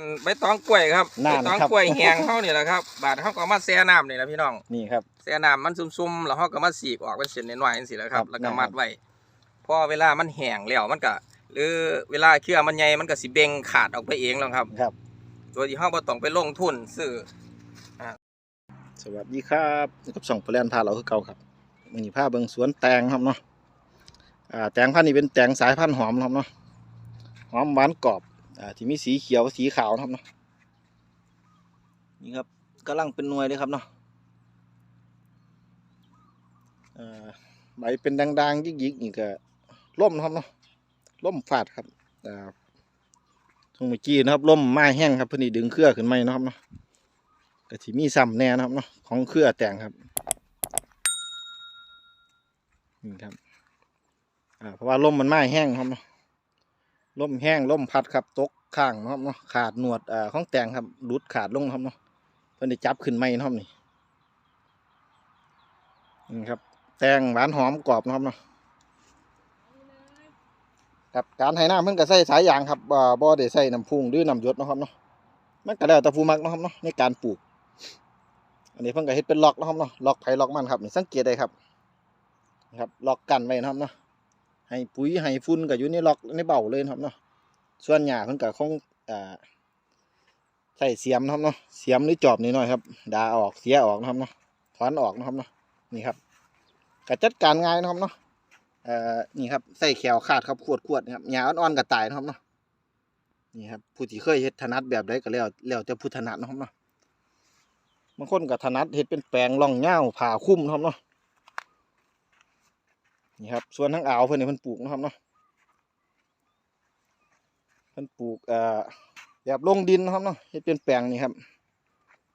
อันใบตองกล้วยครับใบนั่นตองครับ กล้วยแห้งเฮานี่แหละครับ บาดเฮาก็เอามาแช่น้ำนี่แหละพี่น้อง นี่ครับ แช่น้ำมันซุ่มๆแล้วเฮาก็มาสีกออกเป็นเส้นน้อยๆจังซี่แหละครัครับบ แล้วก็นะครับมัดไว้พอเวลามันแห้งแล้วมันก็หรือเวลาเครือมันใหญ่มันก็สิเบ่งขาดออกไปเองแล้วครับ ครับ โดยที่เฮาบ่ต้องไปลงทุนซื้อ สวัสดีครับนี่กับช่องปลาแลนพาเราคือเก่าครับมื้อนี้พาเบิ่งสวนแตงครับเนาะอ่าแตงพันธุ์นี้เป็นแตงสายพันธุ์หอมครับเนาะหอมหวานกรอบ อ่าที่มีสีเขียวสีขาวนะครับเนาะนี่ครับกำลังเป็นหน่วยเลยครับเนาะใบเป็นด่างๆยิกๆนี่ก็ล่มนะครับเนาะล่มฝาดครับอ่าช่งเมื่อกี้นะครับล่มไม้แห้งครับเพื่อนี่ดึงเครือขึ้นไหมนาะครับเนาะก็ที่มีซ้ำแน่นะครับเนาะของเครือแต่งครับนี่ครับเพราะว่าลมมันไม้แห้งครับเนาะ ลมแห้งลมพัดครับตกข้างนะครับเนาะขาดหนวดอ่าของแตงครับรุดขาดลงครับเนาะเพิ่นได้จับขึ้นไม่นะครับนี่นี่ครับ แตงหวานหอมกรอบนะครับเนาะครับการให้น้ำเพิ่นก็ใส่สายยางครับอ่าบ่ได้ใส่น้ำพุ่งหรือน้ำหยดนะครับเนาะมันก็แล้วแต่ผู้มักนะครับเนาะในการปลูก อันนี้เพิ่นก็เฮ็ดเป็นล็อกนะครับเนาะล็อกไผล็อกมันครับนี่สังเกตได้ครับนะครับล็อกกันไว้นะครับเนาะ ให้ปุ๋ยให้ฝุ่นก็อยู่ในล็อกในเบ้าเลยครับเนาะส่วนหญ้าเพิ่นก็คงอ่าใส่เสียมนะครับเนาะเสียมหรือจอบนิดหน่อยครับดาออกเสียออกนะครับเนาะถอนออกนะครับเนาะนี่ครับก็จัดการง่ายนะครับเนาะเอ่อนี่ครับใส่แขวขาดครับขวดขวดนะครับหญ้าอ่อนๆก็ตายนะครับเนาะนี่ครับผู้ที่เคยเฮ็ดถนัดแบบใดก็แล้วแล้วแต่ผู้ถนัดนะครับเนาะบางคนก็ถนัดเฮ็ดเป็นแปลงร่องเหย้าผ่าคุ้มนะครับเนาะ นี่ครับส่วนทั้งอ่าวเพิ่นนี่เพิ่นปลูกนะครับเนาะเพิ่นปลูกอ่อแบบลงดินนะครับเนาะเฮ็ดเป็นแปลงนี่ครับ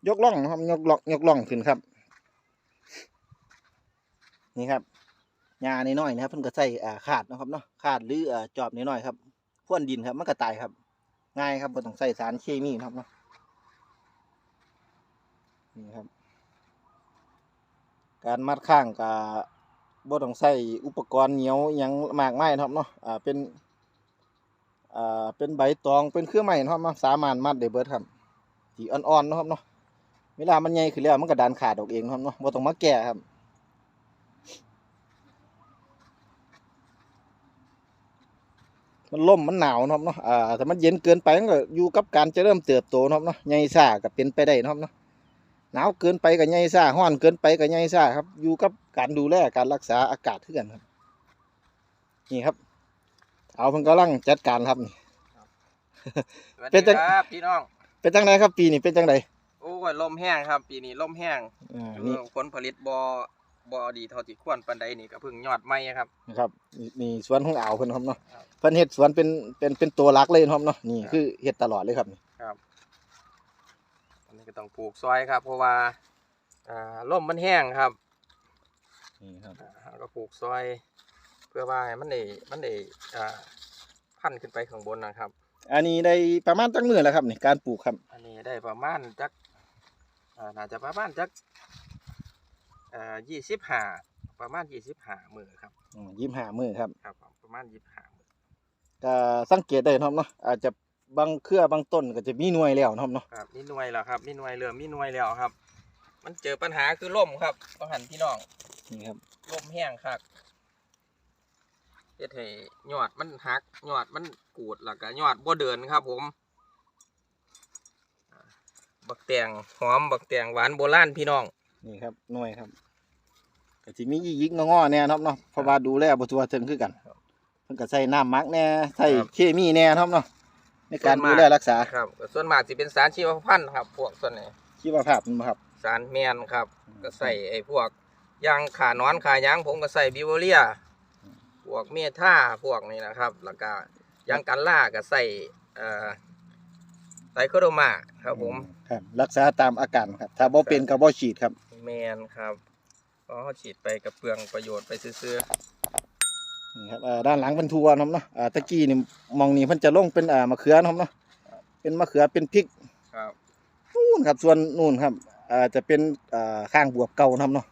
ยกล่องนะครับยกล่องยกล่องขึ้นครับ นี่ครับหญ้าน้อยๆนะครับเพิ่นก็ใส่อ่าขาดนะครับเนาะขาดหรืออ่าจอบน้อยๆครับพ่วนดินครับมันก็ตายครับ ง่ายครับบ่ต้องใส่สารเคมีนะครับเนาะนี่ครับ การมัดข้างกับ บ่ต้องใช้อุปกรณ์เหนียวยังมากมายนะครับเนาะอ่าเป็นอ่าเป็นใบตองเป็นเครื่องไม้นะครับเนาสามารถมัดได้เบิดครับที่อ่อนๆนะครับเนาะเวลามันใหญ่ขึ้นแล้วมันก็ดันขาดออกเองนะครับเนาะบ่ต้องมาแก้ครับมันล่มมันหนาวนะครับเนาะอ่าถ้ามันเย็นเกินไปมันก็อยู่กับการจะเริ่มเติบโตนะครับเนาะใหญ่ซ่าก็เป็นไปได้นะครับเนาะ หนาวเกินไปกับใหญ่ซ่าห้อนเกินไปกับใหญ่ซ่าครับ อยู่กับการดูแลการรักษาอากาศเพื่อนครับ นี่ครับ เอาเพิ่นกำลังจัดการครับนี่สวัสเป็นจัดีงครับพี่น้อง เป็นจังไดครับ ปีนี้เป็นจังไดโอ้ยลมแห้งครับ ปีนี้ลมแห้งอ่าเอนี่อผลผลิตบ่บ่ดีเท่าที่ควรปานใดนี่ก็เพิ่งยอดใหม่ครับ นะครับนี่นี่สวนของอ่าวเพิ่นครับเนาะครับเพิ่นเฮ็ดสวนเป็นเป็นเป็นตัวหลักเลยครับเนาะนี่ครับคือเฮ็ดตลอดเลยครับนี่อันนี้ ก็ต้องปลูกซอยครับ เพราะว่าอ่าลมมันแห้งครับนี่ครับ อ่าเราก็ปลูกซอย เพื่อว่าให้มันได้มันได้อ่าพันขึ้นไปข้างบนนะครับ อันนี้ได้ประมาณจักมื้อแล้วครับนี่การปลูกครับ อันนี้ได้ประมาณจักอ่าน่าจะประมาณจักอ่ายี่สิบห้าประมาณยี่สิบห้ามือครับอืม25มื้อครับครับผมประมาณยี่สิบห้ามือก็สังเกตได้นะครับเนาะอาจจะ บางเครือบางต้นก็จะมีหน่วยแล้วนะครับเนาะครับมีหน่วยแล้วครับมีหน่วยเรือมีหน่วยแล้วครับ มันเจอปัญหาคือลมครับต้องหันพี่น้องนี่ครับลมแห้งครับเฮ็ดให้ยอดมันหักยอดมันกูดแล้วก็ยอดบ่เดินครับ ผมอ่าบักแตงหอมบักแตงหวานโบราณพี่น้องนี่ครับหน่วยครับก็สิมียิกๆงอๆแน่นะครับเนาะเพราะว่าดูแลบ่ทั่วถึงคือกันครับเพิ่นก็ใส่น้ำหมักแน่ใส่ครับเคมีแน่นะครับเนาะ ในการดูแลรักษาครับก็ส่วนมากสิเป็นสารชีวพันธุ์ครับพวกส่วนนี้ชีวภาพมันบ่ครับ สารแมนครับ ก็ใส่ไอ้พวกยางขานอนขายางผมก็ใส่บิวเรียพวกเมท่าพวกนี้นะครับ แล้วก็ยางกันล่าก็ใส่เอ่อไตรโคโดมาครับผมครับ รักษาตามอาการครับ ถ้าบ่เป็นก็บ่ฉีดครับ แมนครับก็เขาฉีดไปกับเปลืองประโยชน์ไปซื้อ นี่ครับเอ่อด้านหลังเป็นทัวนะครับเนาะอ่าตะกี้นี่มองนี่เพิ่นจะลงเป็นอ่ามะเขือนะครับเนาะเป็นมะเขือเป็นพริกๆครับนู่นครับส่วนนู่นครับอ่าจะเป็นอ่าข้างบวบเก่านะครับเนาะ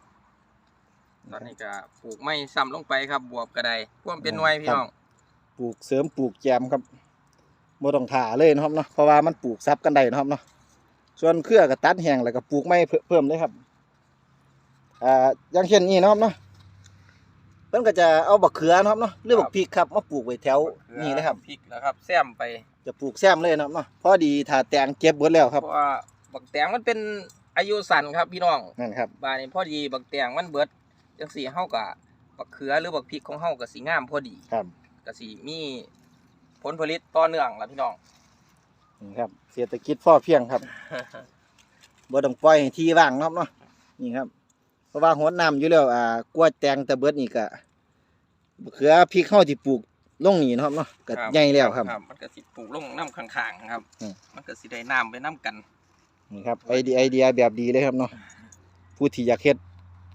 ตอนนี้ก็ปลูกไม้ซ้ำลงไปครับบวบกระไดพ่วามเป็นหน่วยพี่น้องปลูกเสริมปลูกแจมครับบ่ต้องถ่าเลยนะครับเนาะเพราะว่ามันปลูกซับกันได้นะครับเนาะส่วนเครือก็ตัดแห้งแล้วก็ปลูกไม้เพิ่มเลยครับอ่าอย่างเช่นนี้นะครับเนาะเพิ่นก็จะเอาบักเขือนะครับเนาะหรือบักพริกครับมาปลูกไว้แถวนี่เลยครับพริกนะครับแซมไปจะปลูกแซมเลยนะครับเนาะพอดีถ้าแตงเก็บเบิดแล้วครับเพราะว่าบักแตงมันเป็นอายุสั้นครับพี่น้องนั่นครับบานนี้พอดีบักแตงมันเบิดจังสีเฮากับบักเขือหรือบักพริกของเฮาก็สิงามพอดีครับก็สิมีผลผลิตต่อเนื่องล่ะพี่น้องนี่ครับเศรษฐกิจพอเพียงครับบ่ต้องปล่อยให้ที่ว่างเนาะครับเนาะนี่ครับเพ ราะว่าหัวน้ำอยู่แล้วอ่ากล้วยแตงแต่เบิดนี่ก็บักเขือพริกเฮาที่ปลูกลงนี่เนาะครับเนาะก็ครับ ใหญ่แล้วครับ มันก็สิปลูกลงน้ำข้างๆครับ อืม มันก็สิได้น้ำไปน้ำกัน นี่ครับไอเดียไอเดียแบบดีเลยครับเนาะผู้ที่อยากเฮ็ด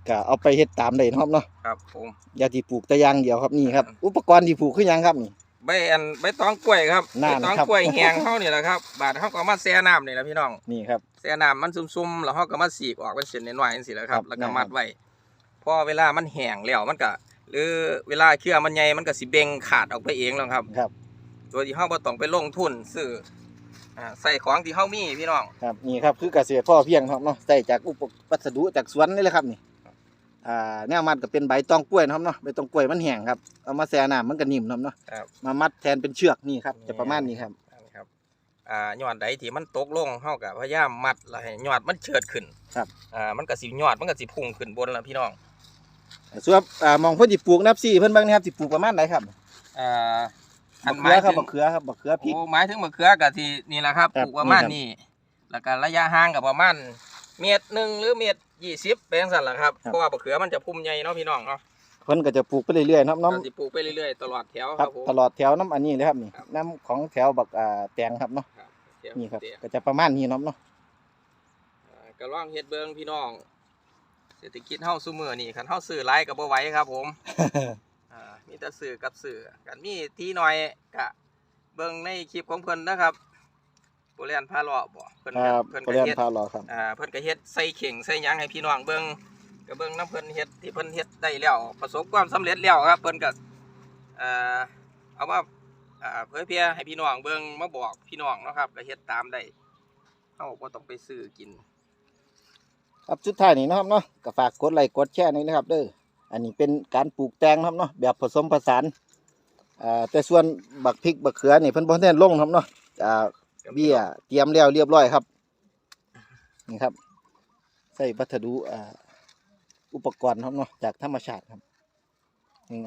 ก็เอาไปเฮ็ดตามได้เนาะครับเนาะครับผม อย่าที่ปลูกแต่อย่างเดียวครับนี่ครับ อุปกรณ์ที่ปลูกคือหยังครับนี่ ใบอันใบตองกล้วยครับนั่ใบนตองครับกล้วยแห้งเฮานี่แหละครับ บาดเฮาก็เอามาแช่น้ำนี่แหละพี่น้องนี่ครับ แช่น้ำมันซุ่มๆแล้วเฮาก็มาสีกออกเป็นเส้นน้อยๆจังซี่แหละครัครับบ แล้วก็นะครับมัดไว้พอเวลามันแห้งแล้วมันก็หรือเวลาเครือมันใหญ่มันก็สิเบ่งขาดออกไปเองแล้วครับ ครับโดยที่เฮาบ่ต้องไปลงทุนซื้ออ่าใส่ของที่เฮามีพี่น้อง ครับนี่ครับคือเกษตรพ่อเพียงครับเนาะใส่จากอุปกรณ์วัสดุจากสวนนี่แหละครับนี่ อ่าแนวมัดก็เป็นใบตองกล้วยนะครับเนาะใบตองกล้วยมันแห้งครับเอามาแช่น้ำมันก็นิ่มนะครับเนาะครับ มามัดแทนเป็นเชือกนี่ครับจะประมาณนี้ครับ ครับอ่ายอดใดที่มันตกลงเฮาก็พยายามมัดแล้วให้ยอดมันเชิดขึ้นครับ อ่ามันก็สิยอดมันก็สิพุ่งขึ้นบนแล้วพี่น้องส่วนอ่ามองเพิ่นสิปลูกนับซี่เพิ่นเบิ่งนะครับสิปลูกประมาณไหนครับอ่าบักเขือครับบักเขือครับบักเขือพริกโอ้หมายถึงมะเขือก็ที่นี่แหละครับครับปลูกประมาณนี่ครับนี้แล้วก็ระยะห่างก็ประมาณ เมตรหนึ่งหรือเมตรยี่สิบเป็นจังซั่นล่ะครับครับ เพราะว่ามะเขือมันจะพุ่มใหญ่เนาะพี่น้องเนาะเพิ่นก็จะปลูกไปเรื่อยๆนะครับน้ำก็สิปลูกไปเรื่อยๆตลอดแถวคครัรับบผม ตลอดแถวน้ำอันนี้เลยครับนี่ครับ น้ำของแถวบักอ่าแตงครับเนาะครับแถวนี่ครับเดียวก็จะประมาณนี้เนาะเนาะอ่าก็ลองเฮ็ดเบิ่งพี่น้อง เศรษฐกิจเฮาซุมื้อนี่คันเฮาซื้อหลายก็บ่ไหวครับผม อ่ามีแต่ซื้อกับซื้อกันมีที่น้อยก็เบิ่งในคลิปของเพิ่นนะครับ โบราณพาเลาะบ่เพิ่นคก็รับเพิ่นก็ก็เรียนเฮ็ดพารอครับ อ่าเพิ่นก็เฮ็ดใส่เข่งใส่หยังให้พี่น้องเบิ่งก็เบิ่งน้ำเพิ่นเฮ็ดที่เพิ่นเฮ็ดได้แล้วประสบความสำเร็จแล้วครับเพิ่นก็เอ่อเอามาอ่าเผยแพร่ให้พี่น้องเบิ่งมาบอกพี่น้องเนาะครับก็เฮ็ดตามได้เฮาบ่ต้องไปซื้อกิน ครับสุดท้ายนี้เนาะครับเนาะก็ฝากกดไลค์กดแชร์นี่นะครับเด้ออันนี้เป็นการปลูกแตงนะครับเนาะแบบผสมผสานอ่าแต่ส่วนบักพริกบักเขือนี่เพิ่นบ่ทันได้ลงครับเนาะอ่า เบี้ยเตรียมแล้วเรียบร้อยครับ นี่ครับ ใส่วัสดุอุปกรณ์ครับเนาะจากธรรมชาติครับ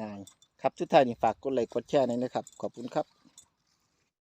ง่ายๆครับทุกท่านี้ฝากกดไลค์กดแชร์หน่อยนะครับ ขอบคุณครับ